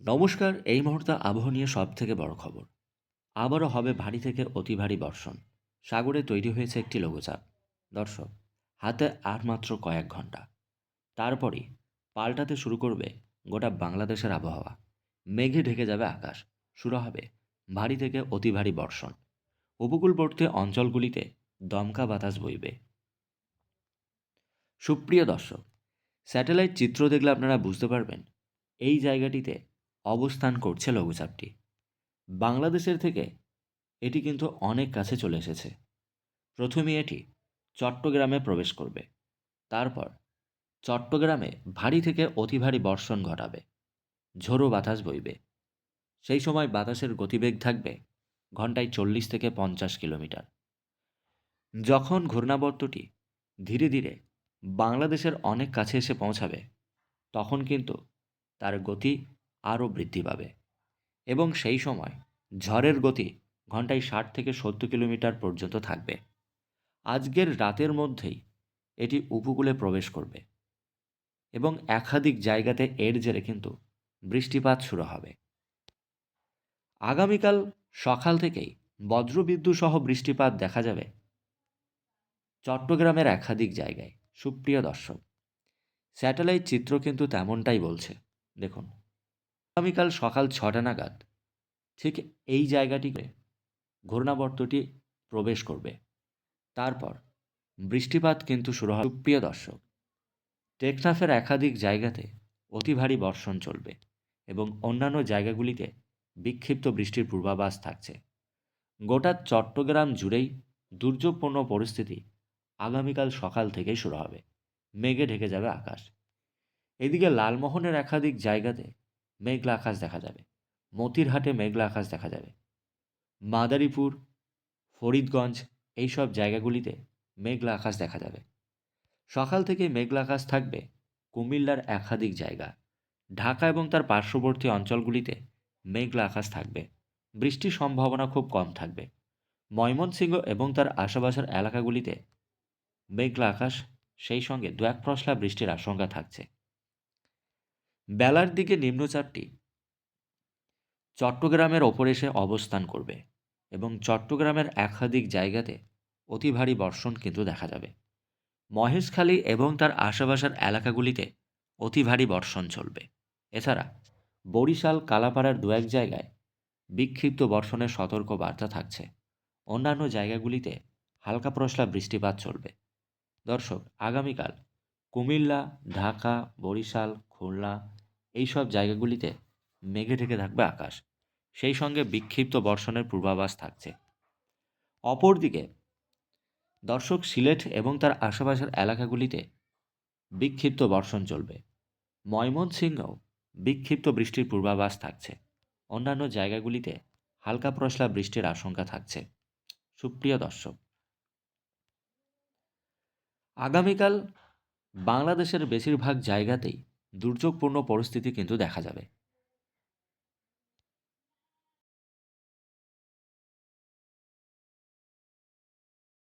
নমস্কার, এই মুহূর্তে আবহাওয়া নিয়ে সব থেকে বড় খবর। আবারও হবে ভারী থেকে অতি ভারী বর্ষণ। সাগরে তৈরি হয়েছে একটি লঘুচাপ। দর্শক, হাতে আর মাত্র কয়েক ঘণ্টা তারপরই পাল্টাতে শুরু করবে গোটা বাংলাদেশের আবহাওয়া। মেঘে ঢেকে যাবে আকাশ। শুরু হবে ভারী থেকে অতি ভারী বর্ষণ। উপকূলবর্তী অঞ্চলগুলিতে দমকা বাতাস বইবে। সুপ্রিয় দর্শক, স্যাটেলাইট চিত্র দেখলে আপনারা বুঝতে পারবেন, এই জায়গাটিতে অবস্থান করছে লঘুচাপটি বাংলাদেশের থেকে এটি কিন্তু অনেক কাছে চলে এসেছে। প্রথমে এটি চট্টগ্রামে প্রবেশ করবে। তারপর চট্টগ্রামে ভারী থেকে অতি ভারী বর্ষণ ঘটাবে। ঝোড়ো বাতাস বইবে। সেই সময় বাতাসের গতিবেগ থাকবে ঘন্টায় চল্লিশ থেকে পঞ্চাশ কিলোমিটার। যখন ঘূর্ণাবর্তটি ধীরে ধীরে বাংলাদেশের অনেক কাছে এসে পৌঁছাবে, তখন কিন্তু তার গতি আরও বৃদ্ধি পাবে। এবং সেই সময় ঝড়ের গতি ঘন্টায় ষাট থেকে সত্তর কিলোমিটার পর্যন্ত থাকবে। আজকের রাতের মধ্যেই এটি উপকূলে প্রবেশ করবে এবং একাধিক জায়গাতে এর জেরে কিন্তু বৃষ্টিপাত শুরু হবে। আগামীকাল সকাল থেকেই বজ্রবিদ্যুৎ সহ বৃষ্টিপাত দেখা যাবে চট্টগ্রামের একাধিক জায়গায়। সুপ্রিয় দর্শক, স্যাটেলাইট চিত্র কিন্তু তেমনটাই বলছে। দেখুন আগামীকাল সকাল ছটা নাগাদ ঠিক এই জায়গাটিতে ঘূর্ণাবর্তটি প্রবেশ করবে। তারপর বৃষ্টিপাত কিন্তু শুরু হবে সুপ্রিয় দর্শক, টেকনাফের একাধিক জায়গাতে অতি ভারী বর্ষণ চলবে এবং অন্যান্য জায়গাগুলিতে বিক্ষিপ্ত বৃষ্টির পূর্বাভাস থাকছে। গোটা চট্টগ্রাম জুড়েই দুর্যোগপূর্ণ পরিস্থিতি আগামীকাল সকাল থেকেই শুরু হবে। মেঘে ঢেকে যাবে আকাশ। এদিকে লালমোহনের একাধিক জায়গাতে মেঘলা আকাশ দেখা যাবে। মতিরহাটে মেঘলা আকাশ দেখা যাবে। মাদারীপুর, ফরিদগঞ্জ এইসব জায়গাগুলিতে মেঘলা আকাশ দেখা যাবে। সকাল থেকে মেঘলা আকাশ থাকবে কুমিল্লার একাধিক জায়গা। ঢাকা এবং তার পার্শ্ববর্তী অঞ্চলগুলিতে মেঘলা আকাশ থাকবে। বৃষ্টির সম্ভাবনা খুব কম থাকবে। ময়মনসিংহ এবং তার আশেপাশের এলাকাগুলিতে মেঘলা আকাশ সেই সঙ্গে দু এক প্রশলা বৃষ্টির আশঙ্কা থাকছে। বেলার দিকে নিম্নচাপটি চট্টগ্রামের ওপর এসে অবস্থান করবে এবং চট্টগ্রামের একাধিক জায়গাতে অতি ভারী বর্ষণ কিন্তু দেখা যাবে। মহেশখালী এবং তার আশেপাশের এলাকাগুলিতে অতি ভারী বর্ষণ চলবে। এছাড়া বরিশাল, কালাপাড়ার দু এক জায়গায় বিক্ষিপ্ত বর্ষণের সতর্ক বার্তা থাকছে। অন্যান্য জায়গাগুলিতে হালকা প্রশলা বৃষ্টিপাত চলবে। দর্শক, আগামীকাল কুমিল্লা, ঢাকা, বরিশাল, খুলনা এইসব জায়গাগুলিতে মেঘে ঢেকে থাকবে আকাশ। সেই সঙ্গে বিক্ষিপ্ত বর্ষণের পূর্বাভাস থাকছে। অপরদিকে, দর্শক সিলেট এবং তার আশেপাশের এলাকাগুলিতে বিক্ষিপ্ত বর্ষণ চলবে। ময়মনসিংহেও বিক্ষিপ্ত বৃষ্টির পূর্বাভাস থাকছে। অন্যান্য জায়গাগুলিতে হালকা প্রশলা বৃষ্টির আশঙ্কা থাকছে। সুপ্রিয় দর্শক, আগামীকাল বাংলাদেশের বেশিরভাগ জায়গাতেই দুর্যোগপূর্ণ পরিস্থিতি কিন্তু দেখা যাবে।